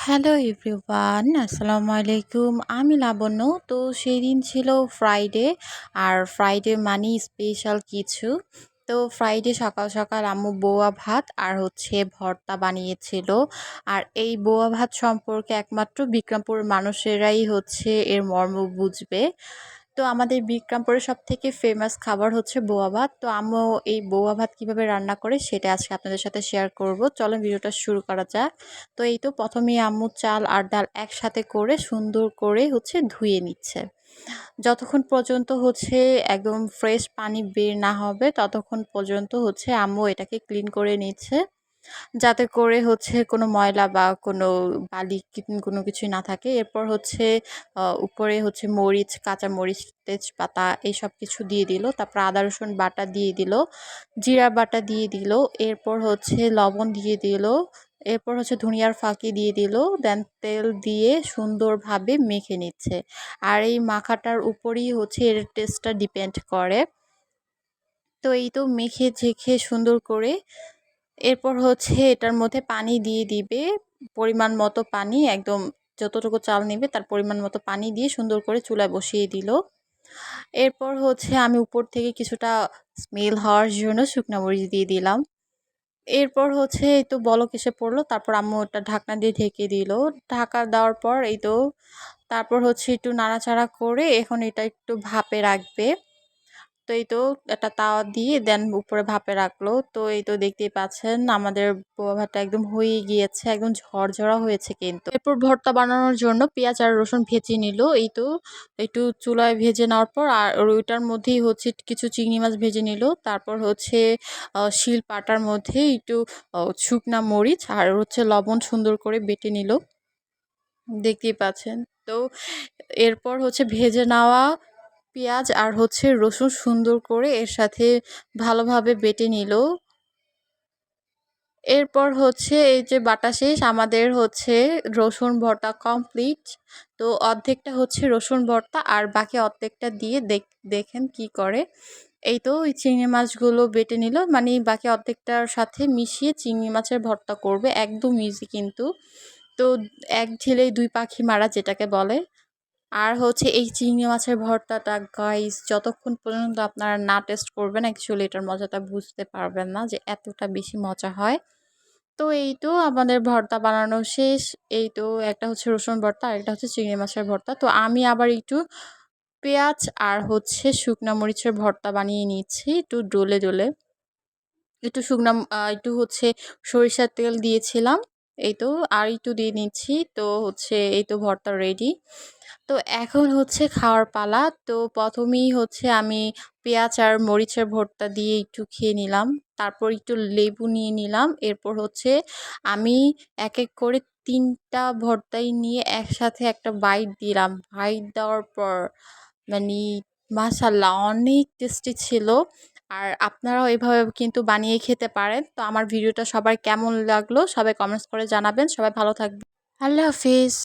Hello everyone, আসসালামু আলাইকুম। আমি লাবণ্য। তো সেই দিন ছিল ফ্রাইডে আর ফ্রাইডে মানে স্পেশাল কিছু। তো ফ্রাইডে সকাল সকাল আম্মু বোয়া ভাত আর হচ্ছে ভর্তা বানিয়েছিল। আর এই বোয়া ভাত সম্পর্কে একমাত্র বিক্রমপুর মানুষেরাই হচ্ছে এর মর্ম বুঝবে। তো আমাদের বিক্রমপুরের সব থেকে ফেমাস খাবার হচ্ছে বোয়া ভাত। তো আম্মু এই বোয়া ভাত কীভাবে রান্না করে সেটা আজকে আপনাদের সাথে শেয়ার করব। চলো ভিডিওটা শুরু করা যাক। তো এই তো প্রথমেই আম্মু চাল আর ডাল একসাথে করে সুন্দর করে হচ্ছে ধুয়ে নিচ্ছে। যতক্ষণ পর্যন্ত হচ্ছে একদম ফ্রেশ পানি বের না হবে, ততক্ষণ পর্যন্ত হচ্ছে আম্মু এটাকে ক্লিন করে নিচ্ছে। যাতে করে হচ্ছে কোনো ময়লা বা কোনো বালি কোনো কিছুই না থাকে। এরপর হচ্ছে উপরে হচ্ছে মরিচ, কাঁচা মরিচ, তেজপাতা এইসব কিছু দিয়ে দিল। তারপর আদা, রসুন বাটা দিয়ে দিল, জিরা বাটা দিয়ে দিল, এরপর হচ্ছে লবণ দিয়ে দিল, এরপর হচ্ছে ধনিয়ার ফাঁকি দিয়ে দিল, দেন তেল দিয়ে সুন্দরভাবে মেখে নিচ্ছে। আর এই মাখাটার উপরেই হচ্ছে এর টেস্টটা ডিপেন্ড করে। তো এই তো মেখে ঝেঁকে সুন্দর করে এরপর হচ্ছে এটার মধ্যে পানি দিয়ে দিবে। পরিমাণ মতো পানি, একদম যতটুকু চাল নেবে তার পরিমাণ মতো পানি দিয়ে সুন্দর করে চুলায় বসিয়ে দিল। এরপর হচ্ছে আমি উপর থেকে কিছুটা স্মেল হওয়ার জন্য শুকনো মরিচ দিয়ে দিলাম। এরপর হচ্ছে এই তো বলক এসে পড়ল, তারপর আম্মু ওটা ঢাকনা দিয়ে ঢেকে দিল। ঢাকা দেওয়ার পর এই তো, তারপর হচ্ছে একটু নাড়াচাড়া করে এখন এটা একটু ভাপে রাখবে। তো এই তো একটা তাওয়া দিয়ে দেন উপরে ভাপে রাখল। তো এই তো দেখতেই পাচ্ছেন আমাদের পোয়া ভাতটা একদম হয়ে গিয়েছে, একদম ঝরঝরা হয়েছে কিন্তু। এরপর ভর্তা বানানোর জন্য পেঁয়াজ আর রসুন ভেজে নিল। এই তো একটু চুলায় ভেজে নেওয়ার পর আর ওইটার মধ্যেই হচ্ছে কিছু চিংড়ি মাছ ভেজে নিল। তারপর হচ্ছে শিল পাটার মধ্যে একটু শুকনা মরিচ আর হচ্ছে লবণ সুন্দর করে বেটে নিল। দেখতেই পাচ্ছেন। তো এরপর হচ্ছে ভেজে নেওয়া পেঁয়াজ আর হচ্ছে রসুন সুন্দর করে এর সাথে ভালোভাবে বেটে নিল। এরপর হচ্ছে এই যে বাটা শেষ, আমাদের হচ্ছে রসুন ভর্তা কমপ্লিট। তো অর্ধেকটা হচ্ছে রসুন ভর্তা আর বাকি অর্ধেকটা দিয়ে দেখেন কি করে। এই তো ওই চিংড়ি মাছগুলো বেটে নিল মানে বাকি অর্ধেকটার সাথে মিশিয়ে চিংড়ি মাছের ভর্তা করবে, একদম ইজি কিন্তু। তো এক ঢিলেই দুই পাখি মারা যেটাকে বলে। আর হচ্ছে এই চিংড়ি মাছের ভর্তাটা গাইস যতক্ষণ পর্যন্ত আপনারা না টেস্ট করবেন অ্যাকচুয়ালি এটার মজাটা বুঝতে পারবেন না যে এতটা বেশি মজা হয়। তো এই তো আমাদের ভর্তা বানানো শেষ। এই তো একটা হচ্ছে রসুন ভর্তা, আর একটা হচ্ছে চিংড়ি মাছের ভর্তা। তো আমি আবার একটু পেঁয়াজ আর হচ্ছে শুকনা মরিচের ভর্তা বানিয়ে নিচ্ছি একটু ডোলে ডোলে। একটু শুকনা একটু হচ্ছে সরিষার তেল দিয়েছিলাম। এই তো আর একটু দিয়ে নিচ্ছি। তো হচ্ছে এই তো ভর্তা রেডি তো এখন হচ্ছে খাওয়ার পালা। তো প্রথমেই হচ্ছে আমি পেঁয়াজ আর মরিচের ভর্তা দিয়ে একটু খেয়ে নিলাম। তারপর একটু লেবু নিয়ে নিলাম। এরপর হচ্ছে আমি এক এক করে তিনটা ভর্তাই নিয়ে একসাথে একটা বাইট দিলাম। বাইট দেওয়ার পর মানে মাসাল্লাহ অনেক টেস্টি ছিল। আর আপনারাও এভাবে কিন্তু বানিয়ে খেতে পারেন। তো আমার ভিডিওটা সবার কেমন লাগল সবাই কমেন্টস করে জানাবেন। সবাই ভালো থাকবে আল্লাহ হাফিজ।